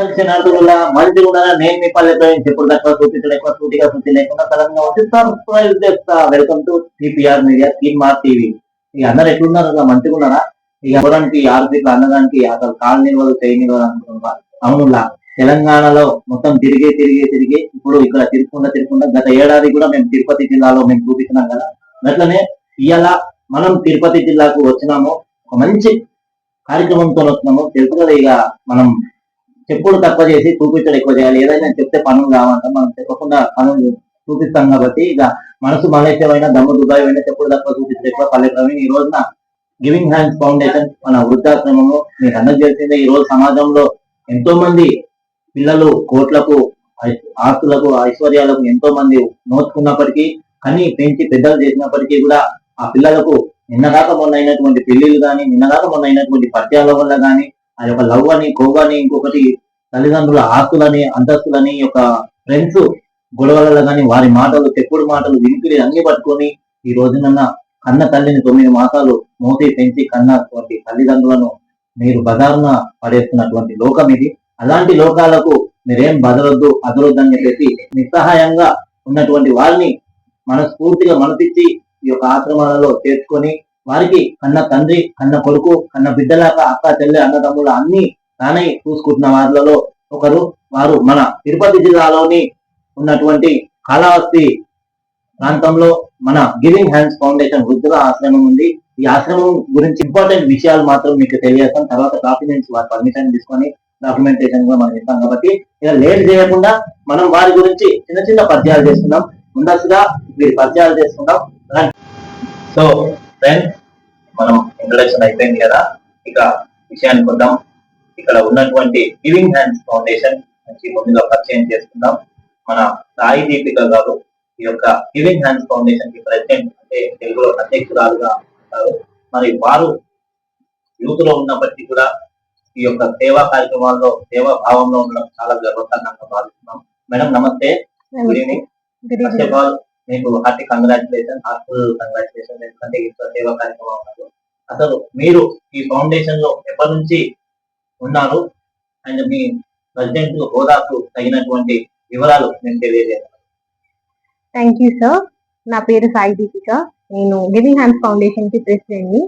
కలిసి శనార్థుల మంచిగా ఉన్నారా నేను మీ పల్లె చెప్పుడు తక్కువ సూచించడం ఎక్కువ సూటిగా సూచి లేకుండా తెలంగాణ వచ్చి సబ్స్క్రైబ్ చేస్తా welcome to C P R media scheme R TV. ఇక అందరు ఎట్లున్నారు? అసలు మంచిగా ఉన్నారా? ఇక ఎవరానికి ఆరు సీట్లు అన్నదానికి అసలు కాలు నిల్వలు చేయి నిల్వలు అనుకుంటున్నా అవునులా. తెలంగాణలో మొత్తం తిరిగి తిరిగి తిరిగి ఇప్పుడు ఇక్కడ తిరుగుకుండా తిరుగుకుండా గత ఏడాది కూడా మేము తిరుపతి జిల్లాలో మేము చూపిస్తున్నాం కదా. అట్లనే ఇవాళ మనం తిరుపతి జిల్లాకు వచ్చినాము. ఒక మంచి కార్యక్రమంతో వస్తున్నాము తెలుసు కదా ఇక మనం చెప్పుడు తక్కువ చేసి చూపించడం ఎక్కువ చేయాలి. ఏదైనా చెప్తే పనులు కావాలంటే మనం చెప్పకుండా పనులు చూపిస్తాం కాబట్టి ఇక మనసు మలేషియా దమ్ము దుబాయ్ అయినా చెప్పుడు తక్కువ చూపించడం ఎక్కువ పల్లె ప్రవీణ్ ఈ రోజున గివింగ్ హ్యాండ్స్ ఫౌండేషన్ మన వృద్ధాశ్రమము మీకు అందరికి తెలిసిందే ఈ రోజు సమాజంలో ఎంతో మంది పిల్లలు కోట్లకు ఆస్తులకు ఐశ్వర్యాలకు ఎంతో మంది నోచుకున్నప్పటికీ కానీ పెంచి పెద్దలు చేసినప్పటికీ కూడా ఆ పిల్లలకు నిన్నదాకా మొన్న అయినటువంటి పెళ్ళిళ్ళు కానీ నిన్నదాకా మొన్న అయినటువంటి పత్యాల వల్ల కానీ ఆ యొక్క లవ్ అని కొవ్వు అని ఇంకొకటి తల్లిదండ్రుల ఆస్తులని అంతస్తులని యొక్క ఫ్రెండ్స్ గొడవలలో కానీ వారి మాటలు తెప్పుడు మాటలు వినికిడి అన్ని పట్టుకొని ఈ రోజునన్న కన్న తల్లిని తొమ్మిది మాసాలు మోసి పెంచి కన్నటువంటి తల్లిదండ్రులను మీరు బజారున పడేస్తున్నటువంటి లోకం ఇది. అలాంటి లోకాలకు మీరేం బదలొద్దు అదలొద్దు అని చెప్పేసి నిస్సహాయంగా ఉన్నటువంటి వారిని మనస్ఫూర్తిగా మనసిచ్చి ఈ యొక్క ఆశ్రమాలలో చేర్చుకొని వారికి కన్న తండ్రి కన్న కొడుకు కన్న బిడ్డలాక అక్క చెల్లె అన్నదమ్ములు అన్ని తానే చూసుకుంటున్న వారిలో ఒకరు వారు మన తిరుపతి జిల్లాలోని ఉన్నటువంటి కాళహస్తి ప్రాంతంలో మన గివింగ్ హ్యాండ్స్ ఫౌండేషన్ వృద్ధుల ఆశ్రమం ఉంది. ఈ ఆశ్రమం గురించి ఇంపార్టెంట్ విషయాలు మాత్రం మీకు తెలియజేస్తాం. తర్వాత డాక్యుమెంట్స్ వారి పర్మిషన్ తీసుకొని డాక్యుమెంటేషన్ కూడా మనం ఇస్తాం. కాబట్టి ఇక లేట్ చేయకుండా మనం వారి గురించి చిన్న చిన్న పరిచయాలు చేసుకుందాం. ముందస్తుగా వీరి పరిచయాలు చేసుకుందాం. సో ఫ్రెండ్స్ మనం ఇంట్రడక్షన్ అయిపోయింది కదా. ఇక విషయానికి వద్దాం ఇక్కడ ఉన్నటువంటి గివింగ్ హ్యాండ్స్ ఫౌండేషన్ నుంచి ముందుగా పరిచయం చేసుకుందాం. మన సాయి దీపిక గారు ఈ యొక్క గివింగ్ హ్యాండ్స్ ఫౌండేషన్కి ప్రెసిడెంట్ అంటే తెలుగులో అధ్యక్షురాలుగా ఉంటారు. మరి వారు యూత్లో ఉన్నప్పటికీ కూడా ఈ యొక్క సేవా కార్యక్రమాల్లో సేవా భావంలో ఉండడం చాలా గర్వకారణంగా భావిస్తున్నాం. మేడం నమస్తే. Good evening first of all మీకు హార్టీ కంగ్రాచులేషన్ హార్ట్ఫుల్ కంగ్రాచులేషన్ ఎందుకంటే ఇంట్లో సేవా కార్యక్రమం ఉన్నారు అసలు మీరు ఈ ఫౌండేషన్లో ఎప్పటి నుంచి ఉన్నారు? అండ్ మీ ప్రెసిడెంట్ హోదాకు తగినటువంటి వివరాలు నేను తెలియజేస్తాను. థ్యాంక్ యూ సార్ నా పేరు సాయి దీపిక. నేను గివింగ్ హ్యాండ్స్ ఫౌండేషన్కి ప్రెసిడెంట్ని.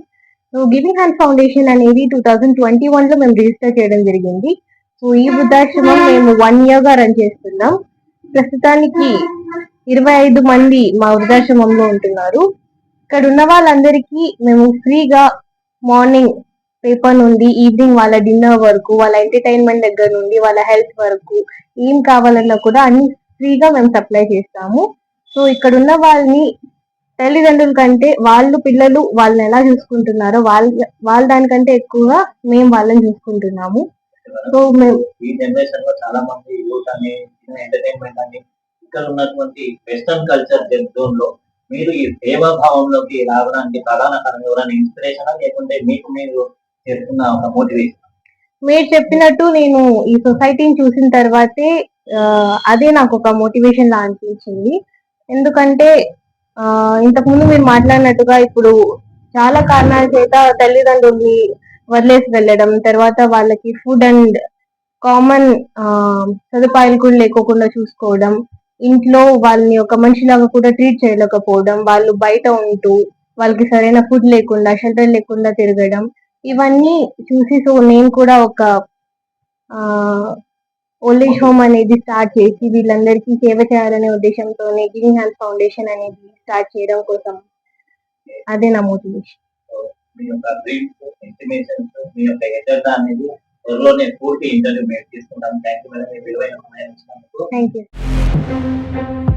సో గివింగ్ హ్యాండ్స్ ఫౌండేషన్ అనేది టూ థౌజండ్ ట్వంటీ వన్లో మేము రిజిస్టర్ చేయడం జరిగింది. సో ఈ వృద్ధాశ్రమం మేము వన్ ఇయర్గా రన్ చేస్తున్నాం. ప్రస్తుతానికి ఇరవై ఐదు మంది మా వృద్ధాశ్రమంలో ఉంటున్నారు. ఇక్కడ ఉన్న వాళ్ళందరికీ మేము ఫ్రీగా మార్నింగ్ పేపర్ నుండి ఈవినింగ్ వాళ్ళ డిన్నర్ వరకు వాళ్ళ ఎంటర్టైన్మెంట్ దగ్గర నుండి వాళ్ళ హెల్త్ వరకు ఏం కావాలన్నా కూడా అన్ని ఫ్రీగా మేము సప్లై చేస్తాము. సో ఇక్కడ ఉన్న వాళ్ళని తల్లిదండ్రుల కంటే వాళ్ళు పిల్లలు వాళ్ళని ఎలా చూసుకుంటున్నారో వాళ్ళ వాళ్ళ దానికంటే ఎక్కువగా మేము వాళ్ళని చూసుకుంటున్నాము. సో మేము ఈ జనరేషన్లో చాలా మంది యూత్ అని ఎంటర్టైన్మెంట్ అని ఇక్కడ ఉన్నటువంటి వెస్టర్న్ కల్చర్ జోన్లో మీరు ఈ సేవాభావంలోకి రావడానికి ప్రధాన కారణం ఎవరైనా ఇన్స్పిరేషన్ లేకుంటే మీకు మీరు చేస్తున్న ఒక మోటివేషన్ మీరు చెప్పినట్టు నేను ఈ సొసైటీని చూసిన తర్వాతే అదే నాకు ఒక మోటివేషన్ లా అనిపించింది. ఎందుకంటే ఇంతకుముందు మీరు మాట్లాడినట్టుగా ఇప్పుడు చాలా కారణాల చేత తల్లిదండ్రుల్ని వదిలేసి వెళ్ళడం తర్వాత వాళ్ళకి ఫుడ్ అండ్ కామన్ సదుపాయాలు కూడా లేకోకుండా చూసుకోవడం ఇంట్లో వాళ్ళని ఒక మనిషిలాగా కూడా ట్రీట్ చేయలేకపోవడం వాళ్ళు బయట ఉంటూ వాళ్ళకి సరైన ఫుడ్ లేకుండా షెల్టర్ లేకుండా తిరగడం ఇవన్నీ చూసి సో నేను కూడా ఒక ఓల్డ్ ఏజ్ హోమ్ అనేది స్టార్ట్ చేసి వీళ్ళందరికీ సేవ చేయాలనే ఉద్దేశంతో గివింగ్ హ్యాండ్ ఫౌండేషన్ అనేది స్టార్ట్ చేయడం కోసం అదే నా మోటివేషన్ త్వరలో నేను పూర్తి ఇంటర్వ్యూ మేము తీసుకుంటాను థ్యాంక్ యూ మేడం మీ విలువైన సమయం ఇచ్చినందుకు. Thank you